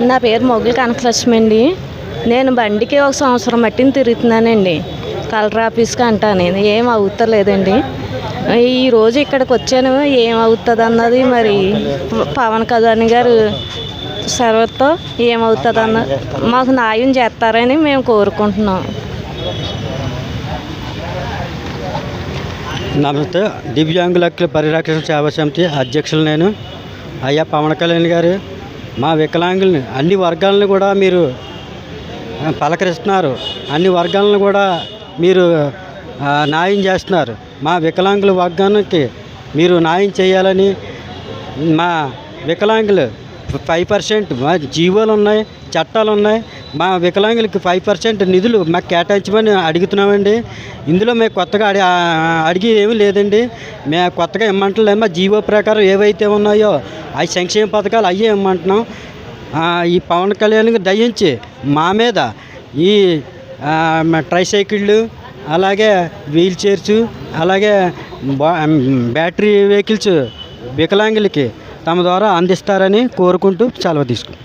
నా పేరు మొగ్గుల కనకలక్ష్మి అండి. నేను బండికి ఒక సంవత్సరం మట్టిని తిరుగుతున్నానండి. కలెక్టర్ ఆఫీస్కి అంటా నేను. ఏం అవుతలేదండి. ఈ రోజు ఇక్కడికి వచ్చాను. ఏం అవుతుంది అన్నది మరి పవన్ కళ్యాణ్ గారు సర్వతో ఏమవుతుంది అన్న మాకు న్యాయం చేస్తారని మేము కోరుకుంటున్నాం. నమస్తే. దివ్యాంగుల పరిరక్షణ సేవా సమితి అధ్యక్షులు నేను. అయ్యా పవన్ కళ్యాణ్ గారు. మా వికలాంగుల్ని అన్ని వర్గాలను కూడా మీరు పలకరిస్తున్నారు. అన్ని వర్గాలను కూడా మీరు న్యాయం చేస్తున్నారు. మా వికలాంగుల వర్గానికి మీరు న్యాయం చేయాలని మా వికలాంగులు ఫైవ్ పర్సెంట్ మా జీవోలు ఉన్నాయి చట్టాలు ఉన్నాయి మా వికలాంగులకి ఫైవ్ పర్సెంట్ నిధులు మాకు కేటాయించమని అడుగుతున్నామండి. ఇందులో మేము కొత్తగా అడి అడిగి ఏమీ లేదండి. మేము కొత్తగా ఇమ్మంటలేదు మా జీవో ప్రకారం ఏవైతే ఉన్నాయో అవి సంక్షేమ పథకాలు అయ్యే ఇమ్మంటున్నాం. ఈ పవన్ కళ్యాణ్ దయించి మా మీద ఈ ట్రైసైకిళ్ళు అలాగే వీల్ చైర్స్ అలాగే బ్యాటరీ వెహికల్స్ వికలాంగులకి తమ ద్వారా అందిస్తారని కోరుకుంటూ సెలవు తీసుకుంటాం